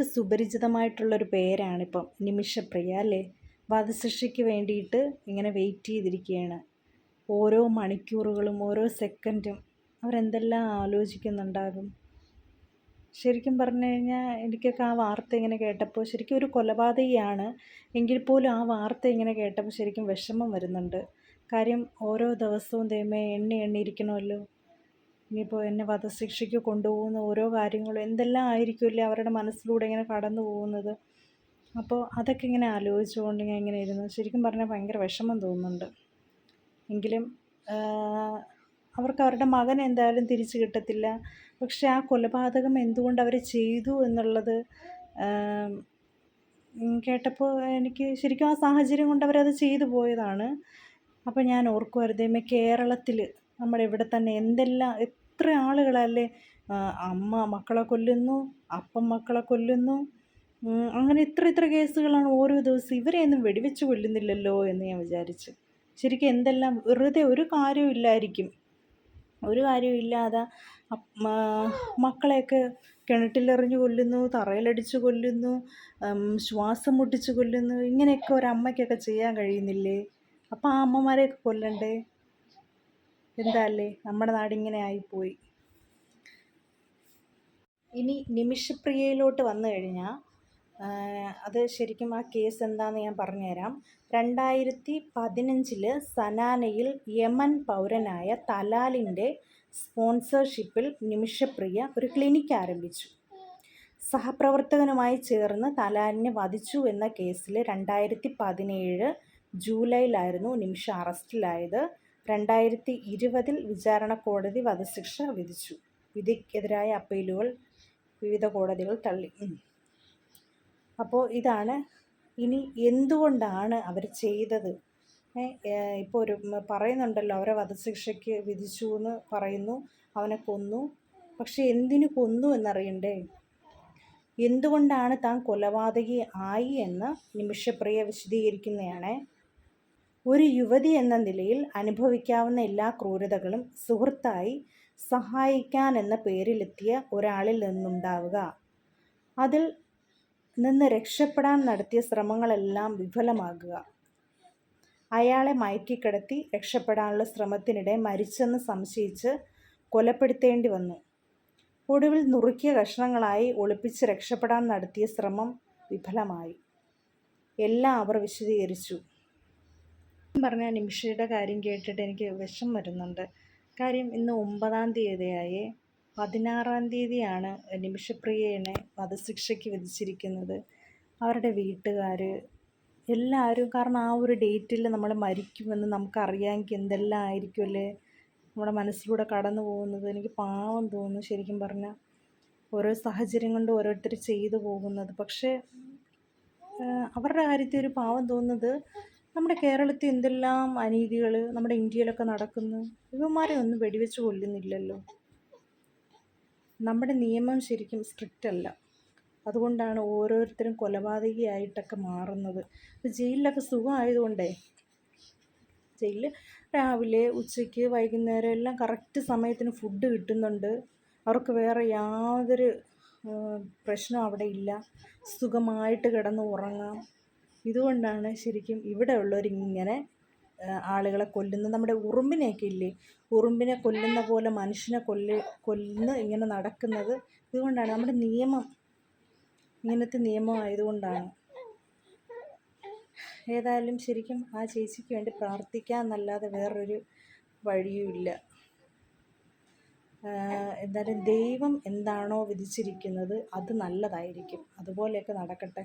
നമുക്ക് സുപരിചിതമായിട്ടുള്ളൊരു പേരാണിപ്പം നിമിഷപ്രിയ അല്ലേ? വധശിക്ഷയ്ക്ക് വേണ്ടിയിട്ട് ഇങ്ങനെ വെയിറ്റ് ചെയ്തിരിക്കുകയാണ്. ഓരോ മണിക്കൂറുകളും ഓരോ സെക്കൻഡും അവരെന്തെല്ലാം ആലോചിക്കുന്നുണ്ടാകും? ശരിക്കും പറഞ്ഞു കഴിഞ്ഞാൽ എനിക്കൊക്കെ ആ വാർത്ത ഇങ്ങനെ കേട്ടപ്പോൾ ശരിക്കും ഒരു കൊലപാതകയാണ്. എങ്കിൽ പോലും ആ വാർത്ത ഇങ്ങനെ കേട്ടപ്പോൾ ശരിക്കും വിഷമം വരുന്നുണ്ട്. കാര്യം ഓരോ ദിവസവും ദൈവമേ എണ്ണി എണ്ണി ഇരിക്കണമല്ലോ. ഇനിയിപ്പോൾ എന്നെ വധശിക്ഷയ്ക്ക് കൊണ്ടുപോകുന്ന ഓരോ കാര്യങ്ങളും എന്തെല്ലാം ആയിരിക്കുമല്ലേ അവരുടെ മനസ്സിലൂടെ ഇങ്ങനെ കടന്നു പോകുന്നത്? അപ്പോൾ അതൊക്കെ ഇങ്ങനെ ആലോചിച്ചുകൊണ്ട് ഞാൻ ഇങ്ങനെ ഇരുന്നു. ശരിക്കും പറഞ്ഞാൽ ഭയങ്കര വിഷമം തോന്നുന്നുണ്ട്. എങ്കിലും അവർക്ക് അവരുടെ മകൻ എന്തായാലും തിരിച്ചു കിട്ടത്തില്ല. പക്ഷെ ആ കൊലപാതകം എന്തുകൊണ്ട് അവർ ചെയ്തു എന്നുള്ളത് കേട്ടപ്പോൾ എനിക്ക് ശരിക്കും ആ സാഹചര്യം കൊണ്ട് അവരത് ചെയ്തു പോയതാണ്. അപ്പോൾ ഞാൻ ഓർക്കുമായിരുന്നു കേരളത്തിൽ നമ്മുടെ ഇവിടെ തന്നെ എന്തെല്ലാം എത്ര ആളുകളല്ലേ അമ്മ മക്കളെ കൊല്ലുന്നു അപ്പം മക്കളെ കൊല്ലുന്നു അങ്ങനെ ഇത്ര ഇത്ര കേസുകളാണ് ഓരോ ദിവസം ഇവരെയൊന്നും വെടിവെച്ച് കൊല്ലുന്നില്ലല്ലോ എന്ന് ഞാൻ വിചാരിച്ചു. ശരിക്കും എന്തെല്ലാം വെറുതെ ഒരു കാര്യവും ഇല്ലായിരിക്കും. ഒരു കാര്യവും ഇല്ലാതെ മക്കളെയൊക്കെ കിണറ്റിലെറിഞ്ഞ് കൊല്ലുന്നു തറയിലടിച്ച് കൊല്ലുന്നു ശ്വാസം മുട്ടിച്ച് കൊല്ലുന്നു ഇങ്ങനെയൊക്കെ ഒരമ്മയ്ക്കൊക്കെ ചെയ്യാൻ കഴിയുന്നില്ലേ? അപ്പോൾ ആ അമ്മമാരെയൊക്കെ കൊല്ലണ്ടേ? എന്താ അല്ലേ നമ്മുടെ നാടിങ്ങനെ ആയിപ്പോയി. ഇനി നിമിഷപ്രിയയിലോട്ട് വന്നു കഴിഞ്ഞാൽ അത് ശരിക്കും ആ കേസ് എന്താണെന്ന് ഞാൻ പറഞ്ഞുതരാം. രണ്ടായിരത്തി പതിനഞ്ചിൽ സനാനയിൽ യമൻ പൗരനായ തലാലിന്റെ സ്പോൺസർഷിപ്പിൽ നിമിഷപ്രിയ ഒരു ക്ലിനിക്ക് ആരംഭിച്ചു. സഹപ്രവർത്തകനുമായി ചേർന്ന് തലാലിനെ വധിച്ചു എന്ന കേസിൽ രണ്ടായിരത്തി പതിനേഴ് ജൂലൈയിലായിരുന്നു നിമിഷ അറസ്റ്റിലായത്. രണ്ടായിരത്തി ഇരുപതിൽ വിചാരണ കോടതി വധശിക്ഷ വിധിച്ചു. വിധിക്കെതിരായ അപ്പീലുകൾ വിവിധ കോടതികൾ തള്ളി. അപ്പോൾ ഇതാണ് ഇനി എന്തുകൊണ്ടാണ് അവർ ചെയ്തത്? ഇപ്പോൾ ഒരു പറയുന്നുണ്ടല്ലോ അവരെ വധശിക്ഷയ്ക്ക് വിധിച്ചു എന്ന് പറയുന്നു അവനെ കൊന്നു. പക്ഷെ എന്തിനു കൊന്നു എന്നറിയണ്ടേ? എന്തുകൊണ്ടാണ് താൻ കൊലപാതകി ആയി എന്ന് നിമിഷപ്രിയ വിശദീകരിക്കുന്നതാണ് ഒരു യുവതി എന്ന നിലയിൽ അനുഭവിക്കാവുന്ന എല്ലാ ക്രൂരതകളും സുഹൃത്തായി സഹായിക്കാൻ എന്ന പേരിലെത്തിയ ഒരാളിൽ നിന്നുണ്ടാവുക. അതിൽ നിന്ന് രക്ഷപ്പെടാൻ നടത്തിയ ശ്രമങ്ങളെല്ലാം വിഫലമാകുക. അയാളെ മയക്കിക്കിടത്തി രക്ഷപ്പെടാനുള്ള ശ്രമത്തിനിടെ മരിച്ചെന്ന് സംശയിച്ച് കൊലപ്പെടുത്തേണ്ടി വന്നു. ഒടുവിൽ നുറുക്കിയ കഷ്ണങ്ങളായി ഒളിപ്പിച്ച് രക്ഷപ്പെടാൻ നടത്തിയ ശ്രമം വിഫലമായി. എല്ലാം അവർ വിശദീകരിച്ചു. പറഞ്ഞ നിമിഷയുടെ കാര്യം കേട്ടിട്ട് എനിക്ക് വിഷം വരുന്നുണ്ട്. കാര്യം ഇന്ന് ഒമ്പതാം തീയതിയായി. പതിനാറാം തീയതിയാണ് നിമിഷപ്രിയനെ വധശിക്ഷയ്ക്ക് വിധിച്ചിരിക്കുന്നത്. അവരുടെ വീട്ടുകാർ എല്ലാവരും കാരണം ആ ഒരു ഡേറ്റിൽ നമ്മൾ മരിക്കുമെന്ന് നമുക്കറിയാമെങ്കിൽ എന്തെല്ലാം ആയിരിക്കുമല്ലേ നമ്മുടെ മനസ്സിലൂടെ കടന്നു പോകുന്നത്. എനിക്ക് പാവം തോന്നുന്നു ശരിക്കും പറഞ്ഞാൽ ഓരോ സാഹചര്യം കൊണ്ട് ഓരോരുത്തർ ചെയ്തു പോകുന്നത്. പക്ഷേ അവരുടെ കാര്യത്തിൽ ഒരു പാവം തോന്നുന്നത് നമ്മുടെ കേരളത്തിൽ എന്തെല്ലാം അനീതികൾ നമ്മുടെ ഇന്ത്യയിലൊക്കെ നടക്കുന്നു? ഇവന്മാരെ ഒന്നും വെടിവെച്ച് കൊല്ലുന്നില്ലല്ലോ. നമ്മുടെ നിയമം ശരിക്കും സ്ട്രിക്റ്റ് അല്ല. അതുകൊണ്ടാണ് ഓരോരുത്തരും കൊലപാതകിയായിട്ടൊക്കെ മാറുന്നത്. ഇപ്പോൾ ജയിലിലൊക്കെ സുഖമായതുകൊണ്ടേ ജയിലിൽ രാവിലെ ഉച്ചയ്ക്ക് വൈകുന്നേരം എല്ലാം കറക്റ്റ് സമയത്തിന് ഫുഡ് കിട്ടുന്നുണ്ട്. അവർക്ക് വേറെ യാതൊരു പ്രശ്നം അവിടെ ഇല്ല. സുഖമായിട്ട് കിടന്ന് ഉറങ്ങാം. ഇതുകൊണ്ടാണ് ശരിക്കും ഇവിടെ ഉള്ളവരിങ്ങനെ ആളുകളെ കൊല്ലുന്നത് നമ്മുടെ ഉറുമ്പിനെയൊക്കെ ഇല്ലേ? ഉറുമ്പിനെ കൊല്ലുന്ന പോലെ മനുഷ്യനെ കൊല്ല് കൊല്ലുന്ന ഇങ്ങനെ നടക്കുന്നത് ഇതുകൊണ്ടാണ്. നമ്മുടെ നിയമം ഇങ്ങനത്തെ നിയമം ആയതുകൊണ്ടാണ്. ഏതായാലും ശരിക്കും ആ ചേച്ചിക്ക് വേണ്ടി പ്രാർത്ഥിക്കാമെന്നല്ലാതെ വേറൊരു വഴിയുമില്ല എന്തായാലും ദൈവം എന്താണോ വിധിച്ചിരിക്കുന്നത് അത് നല്ലതായിരിക്കും. അതുപോലെയൊക്കെ നടക്കട്ടെ.